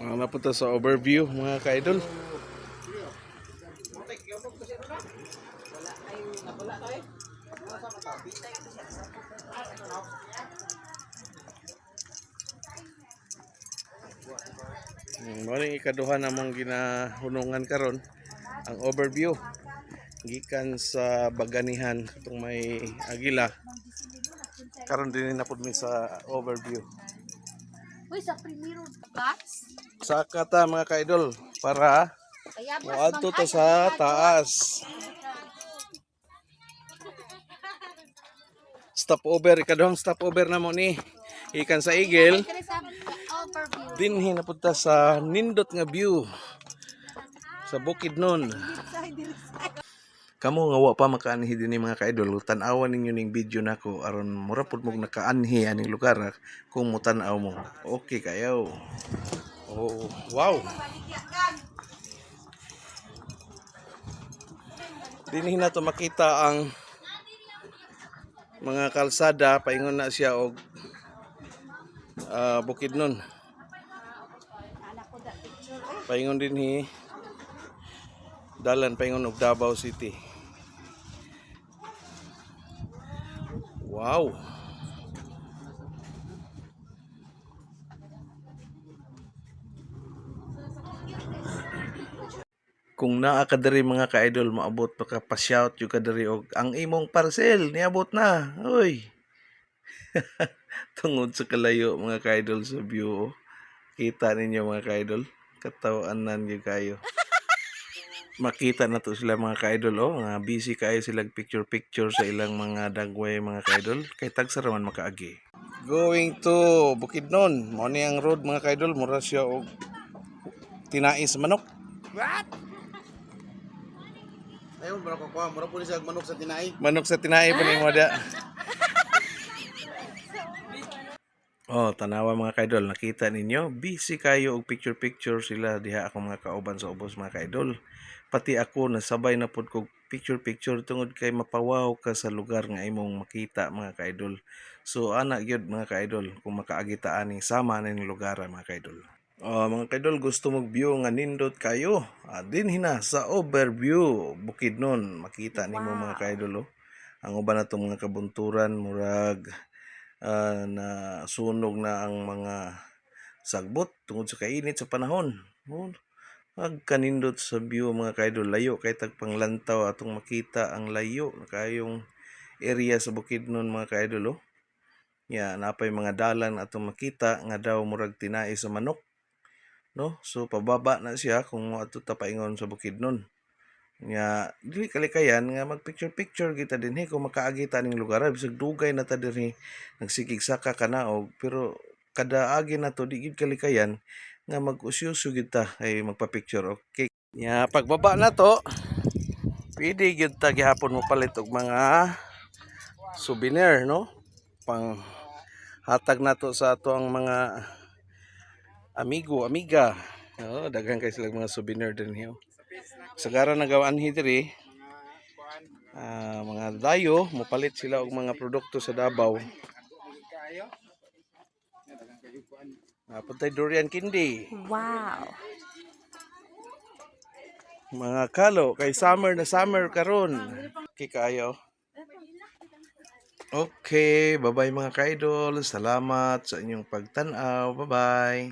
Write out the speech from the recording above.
Ah, napunta sa overview mga ka-idol. Hmm, Mo ning ikaduha namong ginahunungan karon ang overview. Gikan sa baganihan itong may agila. Karon din na pud sa overview Uy, sa primero box. sa kata mga ka-idol para Kaya mas moadto to mag- sa taas stop over ikaduhang stop over na mo ni ikan sa overview. dinhi na punta sa nindot nga view sa bukid nun Kamo nga wa pa makaanhi dinhi mga ka-idol. Tan-awan ninyo ning video nako aron mura pud mong nakaanhi aning lugar kung mutan-aw mo. Okay kayo oh wow. Dinhi na to makita ang mga kalsada. Paingon na siya og ah, bukid nun. Paingon dinhi. Dalan paingon og Davao City Wow. Kung naa ka diri mga ka-idol maabot pa ka pa-shout yung ka og ang imong parcel niabot na. Uy. Tungod sa kalayo mga ka-idol sa view. oh. Kita ninyo mga ka-idol. Katawanan gyud kayo. Makita na to sila mga ka-idol oh. Nga busy kayo sila picture picture sa ilang mga dagway mga ka-idol. Kay tagsa raman makaagi. Going to Bukidnon. Mo ni ang road mga ka-idol mura siya og tinais manok. Ayun, mura ko kuha. Mura po ni siya manok sa tinay. Manok sa tinai pa ni mo da. Oh, tanawa mga kaidol, nakita ninyo, busy kayo og picture-picture sila diha ako mga kauban sa ubos mga kaidol. Pati ako nasabay na pud kog picture-picture tungod kay mapawaw ka sa lugar nga imong makita mga kaidol. So ana gyud mga kaidol kung makaagitaan ni sama na ning lugar mga kaidol. Oh, mga kaidol gusto mong view nga nindot kayo. Ah, din hina sa overview bukid nun makita nimo mga kaidol oh. Ang uban na mga kabunturan murag ah, na sunog na ang mga sagbot tungod sa kainit sa panahon. Oh, Ag kanindot sa view mga kaidol. Layo kay tagpanglantaw atong makita ang layo kayong area sa bukid nun mga kaidol oh. Ya, napay mga dalan atong makita nga daw murag tinai sa manok no? So pababa na siya kung mo ato ta paingon sa bukid nun. Nga dili kalikayan nga mag picture kita dinhi kung makaagi ta ning lugar. Bisag dugay na ta dinhi nagsikig saka kanaog pero kada agi na to di kalikayan nga mag-usyoso gid ta ay magpa-picture okay nya pagbaba na to pwede gid ta gihapon mo palit og mga souvenir no pang hatag na to sa ato ang mga amigo, amiga. Oh, daghan kay sila mga souvenir din hiyo. Sagara nagawaan diri. Ah, mga dayo, mopalit sila og mga produkto sa Davao. Napuntay durian kindi. Wow. Mga kalo kay summer na summer karon. Kikayo. Okay, bye-bye mga kaidol. Salamat sa inyong pagtanaw. Bye-bye.